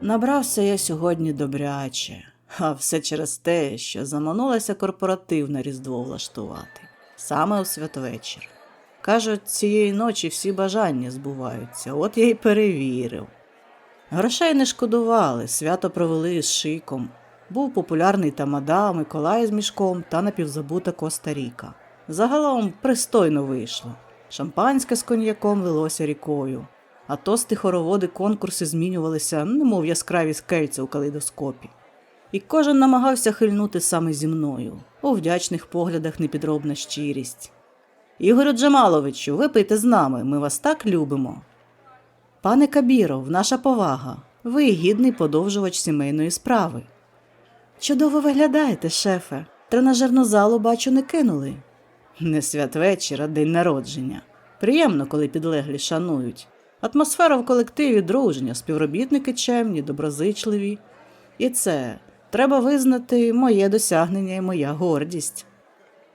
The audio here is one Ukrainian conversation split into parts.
Набрався я сьогодні добряче, а все через те, що заманулася корпоративне різдво влаштувати саме у святвечір. Кажуть, цієї ночі всі бажання збуваються, от я й перевірив. Грошей не шкодували, свято провели з шиком. Був популярний тамада, Миколай з мішком та напівзабута Коста Ріка. Загалом пристойно вийшло. Шампанське з коньяком лилося рікою, а тости хороводи конкурси змінювалися, немов яскраві скельця у калейдоскопі. І кожен намагався хильнути саме зі мною, у вдячних поглядах непідробна щирість. Ігорю Джамаловичу, випийте з нами, ми вас так любимо. Пане Кабіров, наша повага, ви гідний подовжувач сімейної справи. Чудово виглядаєте, шефе. Тренажерну залу, бачу, не кинули. Не святвечір, а день народження. Приємно, коли підлеглі шанують. Атмосфера в колективі дружня, співробітники чемні, доброзичливі. І це треба визнати моє досягнення і моя гордість.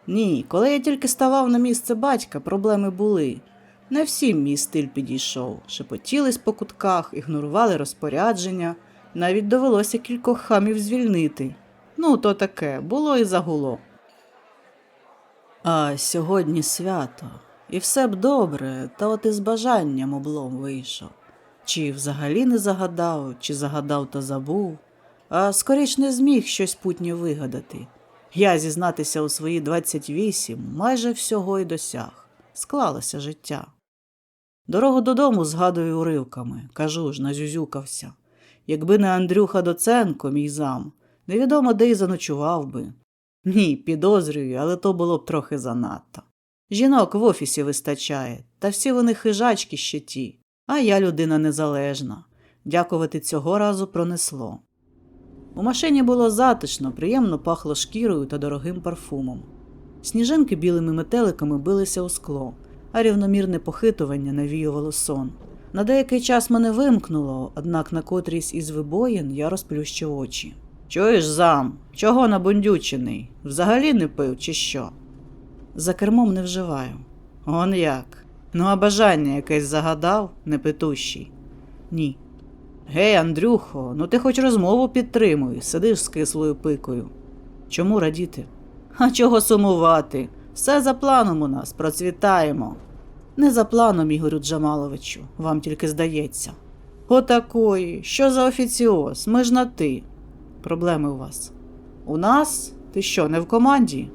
Ні, коли я тільки ставав на місце батька, проблеми були. Не всім мій стиль підійшов, шепотілись по кутках, ігнорували розпорядження, навіть довелося кількох хамів звільнити. Ну, то таке, було і загуло. А сьогодні свято, і все б добре, та от із бажанням облом вийшов. Чи взагалі не загадав, чи загадав та забув, а скоріш не зміг щось путнє вигадати. Я зізнатися у свої 28 майже всього й досяг. Склалося життя. Дорогу додому згадую уривками, кажу ж, назюзюкався. Якби не Андрюха Доценко, мій зам, невідомо де й заночував би. Ні, підозрюю, але то було б трохи занадто. Жінок в офісі вистачає, та всі вони хижачки ще ті, а я людина незалежна. Дякувати цього разу пронесло. У машині було затишно, приємно пахло шкірою та дорогим парфумом. Сніжинки білими метеликами билися у скло, а рівномірне похитування навіювало сон. На деякий час мене вимкнуло, однак на котрійсь із вибоїн я розплющив очі. Чуєш, зам, чого набундючений? Взагалі не пив, чи що? За кермом не вживаю. Он як? Ну, а бажання якесь загадав, непитущий? Ні. Гей, Андрюхо, ну ти хоч розмову підтримуй, сидиш з кислою пикою. Чому радіти? А чого сумувати? Все за планом у нас, процвітаємо. Не за планом, Ігорю Джамаловичу, вам тільки здається. Отакої, що за офіціоз? Ми ж на ти. Проблеми у вас. У нас? Ти що, не в команді?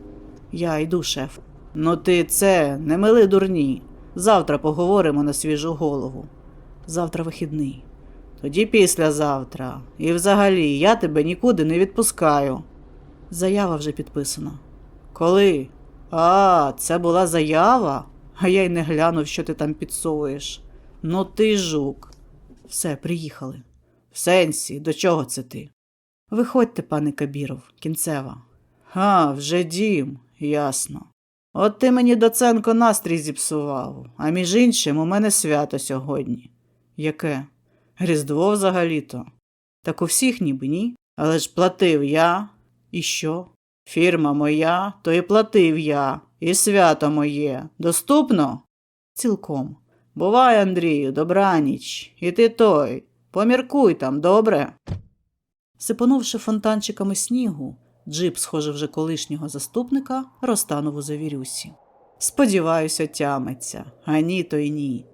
Я йду, шеф. Ну ти це, не мили дурні. Завтра поговоримо на свіжу голову. Завтра вихідний. Тоді післязавтра. І взагалі я тебе нікуди не відпускаю. Заява вже підписана. Коли? А, це була заява, а я й не глянув, що ти там підсовуєш. Ну ти жук. Все, приїхали. В сенсі, до чого це ти? Виходьте, пане Кабіров, кінцева. А, вже дім, ясно. От ти мені Доценко настрій зіпсував, а між іншим у мене свято сьогодні. Яке? Різдво взагалі-то. Так у всіх ніби ні. Але ж платив я. І що? Фірма моя, то і платив я, і свято моє. Доступно? Цілком. Бувай, Андрію, добраніч. І ти той. Поміркуй там, добре? Сипонувши фонтанчиками снігу, джип, схоже вже колишнього заступника, розтанув у завірюсі. Сподіваюся, тямиться, а ні, то й ні.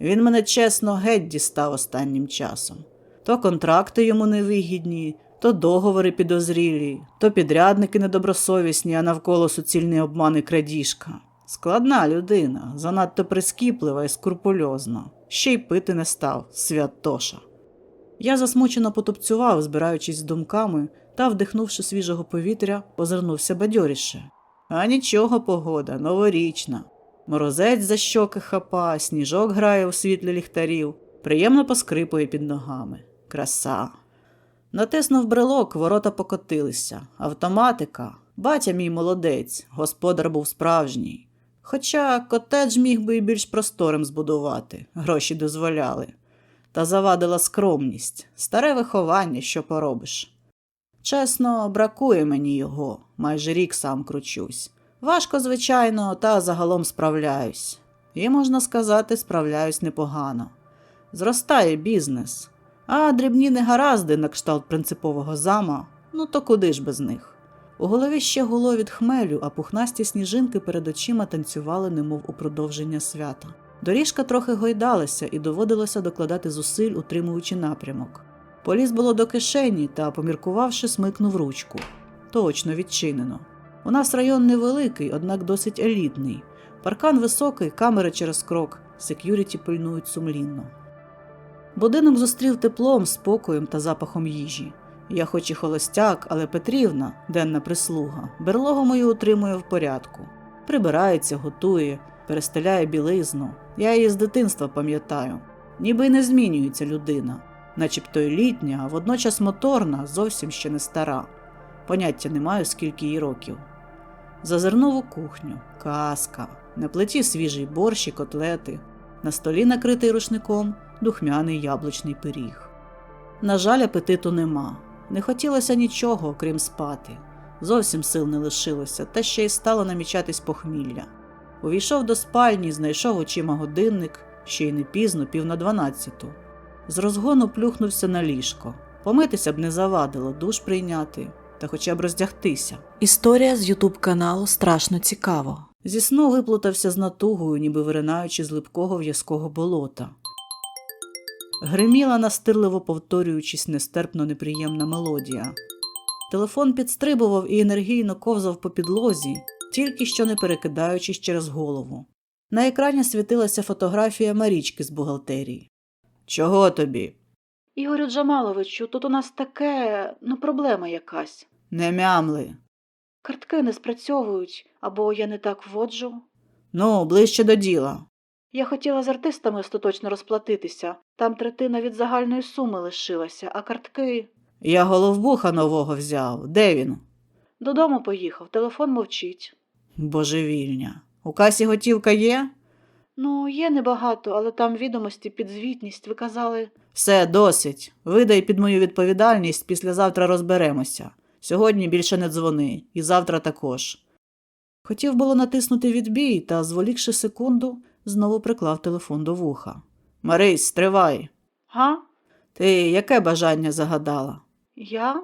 Він мене чесно геть дістав останнім часом. То контракти йому невигідні, то договори підозрілі, то підрядники недобросовісні, а навколо суцільний обман і крадіжка. Складна людина, занадто прискіплива і скрупульозна. Ще й пити не став, святоша. Я засмучено потупцював, збираючись з думками, та, вдихнувши свіжого повітря, озирнувся бадьоріше. А нічого, погода, новорічна. Морозець за щоки хапа, сніжок грає у світлі ліхтарів, Приємно поскрипує під ногами. Краса. Натиснув брелок, ворота покотилися. Автоматика. Батя мій молодець, господар був справжній. Хоча котедж міг би і більш просторим збудувати, гроші дозволяли. Та завадила скромність, старе виховання, що поробиш. Чесно, бракує мені його, майже рік сам кручусь. Важко, звичайно, та загалом справляюсь. І, можна сказати, справляюсь непогано. Зростає бізнес. А дрібні негаразди на кшталт принципового зама, ну то куди ж без них? У голові ще гуло від хмелю, а пухнасті сніжинки перед очима танцювали, немов у продовження свята. Доріжка трохи гойдалася і доводилося докладати зусиль, утримуючи напрямок. Поліз було до кишені та, поміркувавши, смикнув ручку. Точно відчинено. У нас район невеликий, однак досить елітний. Паркан високий, камери через крок, сек'юріті пильнують сумлінно. Будинок зустрів теплом, спокоєм та запахом їжі. Я хоч і холостяк, але Петрівна, денна прислуга, берлогу мою утримує в порядку. Прибирається, готує, перестеляє білизну. Я її з дитинства пам'ятаю. Ніби й не змінюється людина, начебто й літня, а водночас моторна, зовсім ще не стара. Поняття не маю, скільки їй років. Зазирнув у кухню, казка, на плиті свіжий борщ і котлети, на столі, накритий рушником, духмяний яблучний пиріг. На жаль, апетиту нема. Не хотілося нічого, окрім спати. Зовсім сил не лишилося, та ще й стало намічатись похмілля. Увійшов до спальні, знайшов очима годинник, ще й не пізно, пів на дванадцяту. З розгону плюхнувся на ліжко. Помитися б не завадило, душ прийняти та хоча б роздягтися. Історія з Ютуб каналу страшно цікаво. Зі сну виплутався з натугою, ніби виринаючи з липкого в'язкого болота. Гриміла настирливо повторюючись нестерпно неприємна мелодія. Телефон підстрибував і енергійно ковзав по підлозі, тільки що не перекидаючись через голову. На екрані світилася фотографія Марічки з бухгалтерії. Чого тобі? Ігорю Джамаловичу, тут у нас таке, ну, проблема якась. Не мямли. Картки не спрацьовують, або я не так вводжу. Ну, ближче до діла. Я хотіла з артистами остаточно розплатитися. Там третина від загальної суми лишилася, а картки. Я головбуха нового взяв. Де він? Додому поїхав, телефон мовчить. Божевільня. У касі готівка є? Ну, є небагато, але там відомості під звітність. Ви казали. Все, досить. Видай під мою відповідальність, післязавтра розберемося. Сьогодні більше не дзвони, і завтра також. Хотів було натиснути відбій, та, зволікши секунду, знову приклав телефон до вуха. Марись, стривай. Га? Ти яке бажання загадала? Я?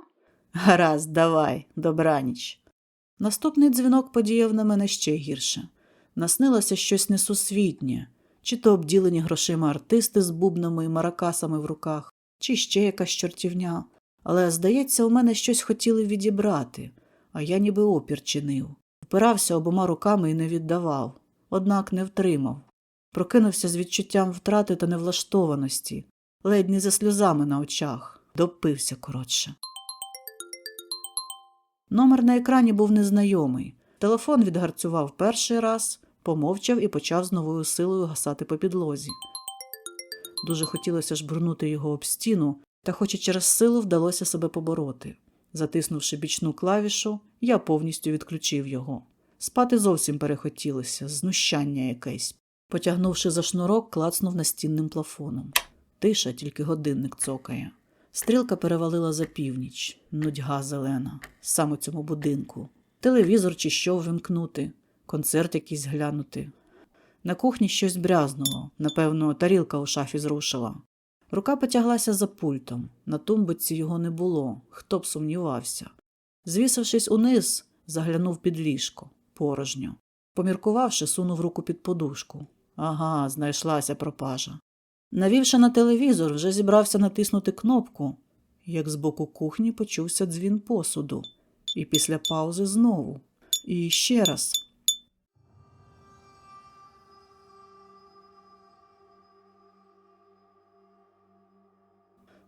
Гаразд, давай, добраніч. Наступний дзвінок подіяв на мене ще гірше. Наснилося щось несусвітнє, чи то обділені грошима артисти з бубнами і маракасами в руках, чи ще якась чортівня. Але, здається, у мене щось хотіли відібрати, а я ніби опір чинив. Впирався обома руками і не віддавав, однак не втримав. Прокинувся з відчуттям втрати та невлаштованості, ледь не за сльозами на очах, допився коротше. Номер на екрані був незнайомий. Телефон відгарцював перший раз, помовчав і почав з новою силою гасати по підлозі. Дуже хотілося жбурнути його об стіну, та хоч і через силу вдалося себе побороти. Затиснувши бічну клавішу, я повністю відключив його. Спати зовсім перехотілося, знущання якесь. Потягнувши за шнурок, клацнув настінним плафоном. Тиша, тільки годинник цокає. Стрілка перевалила за північ, нудьга зелена, сам у цьому будинку. Телевізор чи що вимкнути, концерт якийсь глянути. На кухні щось брязнуло, напевно, тарілка у шафі зрушила. Рука потяглася за пультом, на тумбочці його не було, хто б сумнівався. Звісившись униз, заглянув під ліжко, порожньо. Поміркувавши, сунув руку під подушку. Ага, знайшлася пропажа. Навівши на телевізор, вже зібрався натиснути кнопку, як з боку кухні почувся дзвін посуду, і після паузи знову. І ще раз.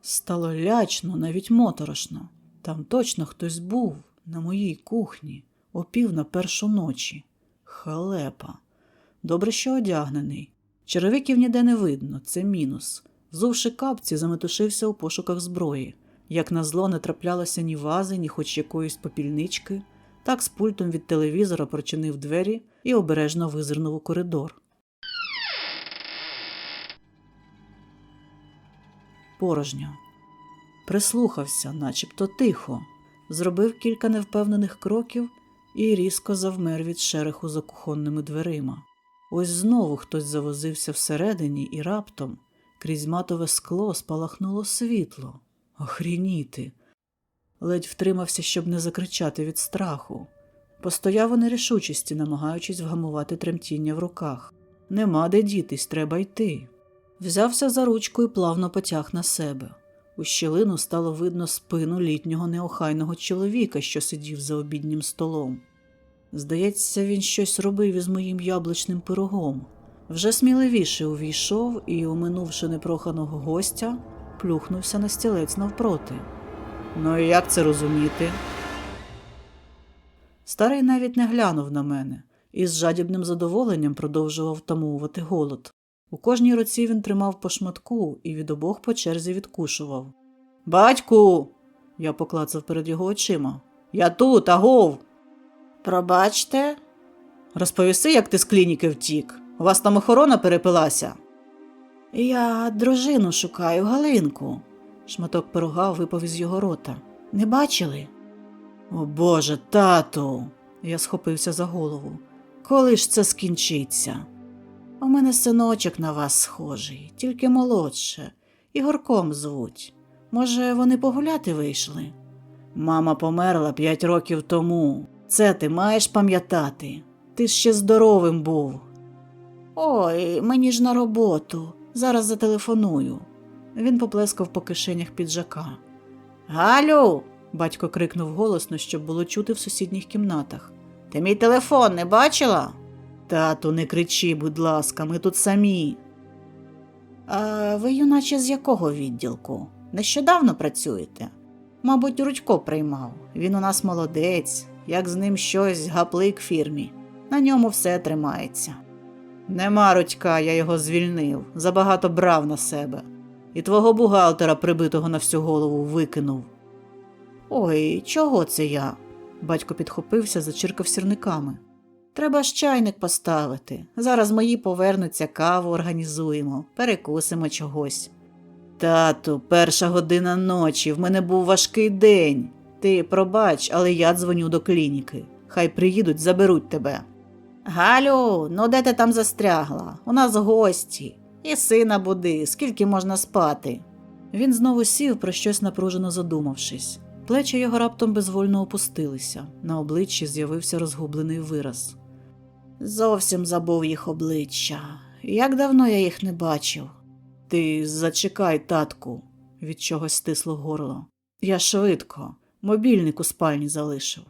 Стало лячно, навіть моторошно. Там точно хтось був на моїй кухні, о пів на першу ночі. Халепа. Добре, що одягнений. Черевиків ніде не видно, це мінус. Взувши капці, заметушився у пошуках зброї. Як назло, не траплялося ні вази, ні хоч якоїсь попільнички. Так з пультом від телевізора прочинив двері і обережно визирнув у коридор. Порожньо. Прислухався, начебто тихо, зробив кілька невпевнених кроків і різко завмер від шереху за кухонними дверима. Ось знову хтось завозився всередині і раптом крізь матове скло спалахнуло світло. Охрініти. Ледь втримався, щоб не закричати від страху. Постояв у нерішучості, намагаючись вгамувати тремтіння в руках. Нема де дітись, треба йти. Взявся за ручку і плавно потяг на себе. У щілину стало видно спину літнього неохайного чоловіка, що сидів за обіднім столом. Здається, він щось робив із моїм яблучним пирогом. Вже сміливіше увійшов і, оминувши непроханого гостя, плюхнувся на стілець навпроти. Ну і як це розуміти? Старий навіть не глянув на мене і з жадібним задоволенням продовжував втамовувати голод. У кожній руці він тримав по шматку і від обох по черзі відкушував. Батьку. Я поклацав перед його очима. Я тут, агов. Пробачте. Розповіси, як ти з клініки втік. У вас там охорона перепилася. Я дружину шукаю, Галинку. Шматок пирога випав із його рота. Не бачили? О Боже, тату. Я схопився за голову. Коли ж це скінчиться? У мене синочок на вас схожий, тільки молодше. Ігорком звуть. Може, вони погуляти вийшли? Мама померла п'ять років тому. Це ти маєш пам'ятати. Ти ще здоровим був. Ой, мені ж на роботу. Зараз зателефоную. Він поплескав по кишенях піджака. Галю. батько крикнув голосно, щоб було чути в сусідніх кімнатах. Ти мій телефон не бачила? Тату, не кричи, будь ласка, ми тут самі. А ви, юначе, з якого відділку? Нещодавно працюєте? Мабуть, Рудько приймав. Він у нас молодець, як з ним щось гаплик фірмі. На ньому все тримається. Нема Рудька, я його звільнив, забагато брав на себе. І твого бухгалтера, прибитого на всю голову, викинув. Ой, чого це я? Батько підхопився, зачиркав сірниками. Треба ж чайник поставити. Зараз мої повернуться, каву організуємо, перекусимо чогось. Тату, перша година ночі, в мене був важкий день. Ти пробач, але я дзвоню до клініки. Хай приїдуть, заберуть тебе. Галю, ну де ти там застрягла? У нас гості. І сина буди, скільки можна спати. Він знову сів, про щось напружено задумавшись. Плечі його раптом безвольно опустилися. На обличчі з'явився розгублений вираз. Зовсім забув їх обличчя. Як давно я їх не бачив. Ти зачекай, татку, від чогось стисло горло. Я швидко, мобільник у спальні залишив.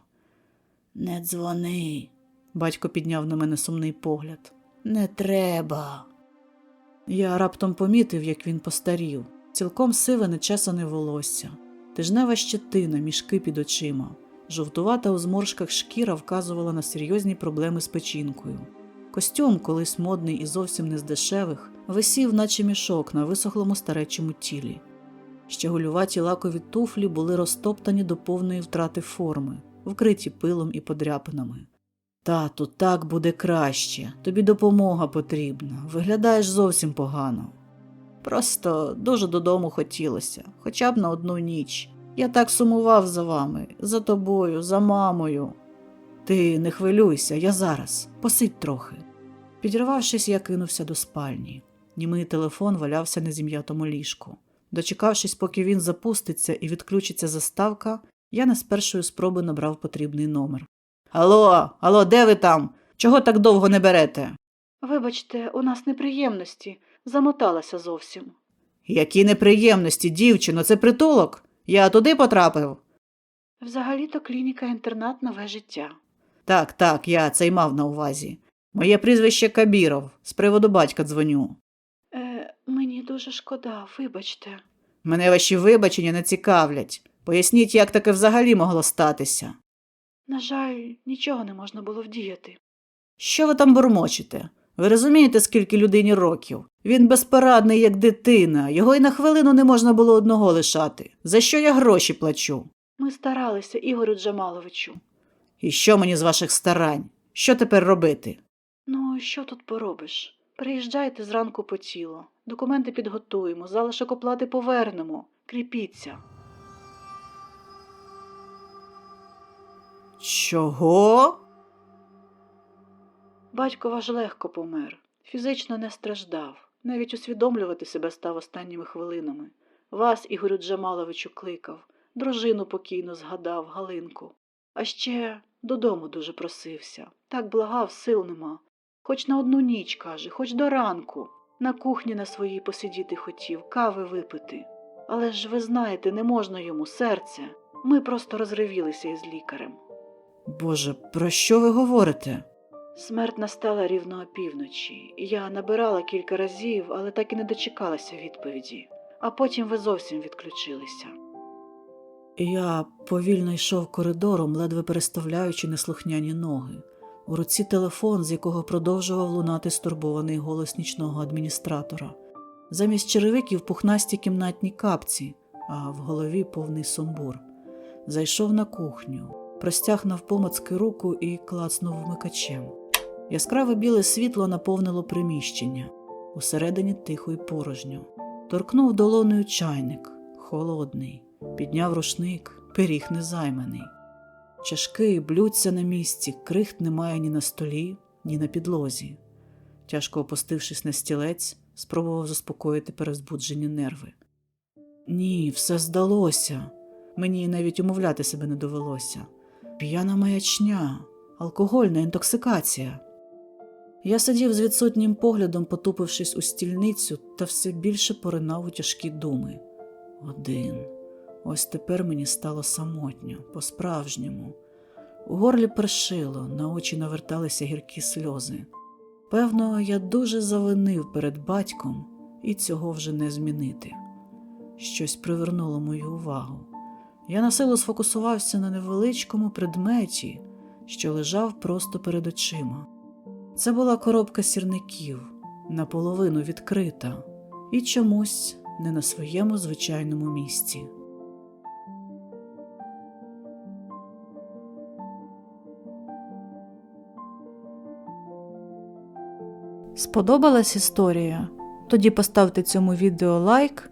Не дзвони, батько підняв на мене сумний погляд. Не треба. Я раптом помітив, як він постарів, цілком сиве нечесане волосся, тижнева щетина, мішки під очима. Жовтувата у зморшках шкіра вказувала на серйозні проблеми з печінкою. Костюм, колись модний і зовсім не з дешевих, висів, наче мішок на висохлому старечому тілі. Щегулюваті лакові туфлі були розтоптані до повної втрати форми, вкриті пилом і подряпинами. Тату, так буде краще, тобі допомога потрібна, виглядаєш зовсім погано. Просто дуже додому хотілося, хоча б на одну ніч. Я так сумував за вами, за тобою, за мамою. Ти не хвилюйся, я зараз, посидь трохи. Підірвавшись, я кинувся до спальні. Німий телефон валявся на зім'ятому ліжку. Дочекавшись, поки він запуститься і відключиться заставка, я не з першої спроби набрав потрібний номер. Алло, алло, де ви там? Чого так довго не берете? Вибачте, у нас неприємності. Замоталася зовсім. Які неприємності, дівчино, це притулок? Я туди потрапив. Взагалі-то клініка інтернат нове життя. Так, так, я це й мав на увазі. Моє прізвище Кабіров, з приводу батька дзвоню. Е, мені дуже шкода, вибачте. Мене ваші вибачення не цікавлять. Поясніть, як таке взагалі могло статися. На жаль, нічого не можна було вдіяти. Що ви там бурмочете? Ви розумієте, скільки людині років? Він безпорадний, як дитина. Його й на хвилину не можна було одного лишати. За що я гроші плачу? Ми старалися, Ігорю Джамаловичу. І що мені з ваших старань? Що тепер робити? Ну, що тут поробиш? Приїжджайте зранку по тіло. Документи підготуємо, залишок оплати повернемо. Кріпіться. Чого? Батько ваш легко помер, фізично не страждав, навіть усвідомлювати себе став останніми хвилинами. Вас, Ігорю Джамаловичу, кликав, дружину покійно згадав, Галинку. А ще додому дуже просився. Так благав, сил нема. Хоч на одну ніч, каже, хоч до ранку. На кухні на своїй посидіти хотів, кави випити. Але ж ви знаєте, не можна йому серце. Ми просто розривілися із лікарем. Боже, про що ви говорите? Смерть настала рівно опівночі. Я набирала кілька разів, але так і не дочекалася відповіді. А потім ви зовсім відключилися. Я повільно йшов коридором, ледве переставляючи неслухняні ноги. У руці телефон, з якого продовжував лунати стурбований голос нічного адміністратора. Замість черевиків пухнасті кімнатні капці, а в голові повний сумбур. Зайшов на кухню, простяг навпомацки руку і клацнув вмикачем. Яскраве біле світло наповнило приміщення, усередині тихо й порожньо. Торкнув долоною чайник, холодний, підняв рушник, пиріг незайманий. Чашки блються на місці, крихт немає ні на столі, ні на підлозі. Тяжко опустившись на стілець, спробував заспокоїти перезбуджені нерви. Ні, все здалося. Мені навіть умовляти себе не довелося. П'яна маячня, алкогольна інтоксикація. Я сидів з відсутнім поглядом, потупившись у стільницю, та все більше поринав у тяжкі думи. Один. Ось тепер мені стало самотньо, по-справжньому. У горлі першило, на очі наверталися гіркі сльози. Певно, я дуже завинив перед батьком, і цього вже не змінити. Щось привернуло мою увагу. Я на силу сфокусувався на невеличкому предметі, що лежав просто перед очима. Це була коробка сірників, наполовину відкрита, і чомусь не на своєму звичайному місці. Сподобалась історія? Тоді поставте цьому відео лайк,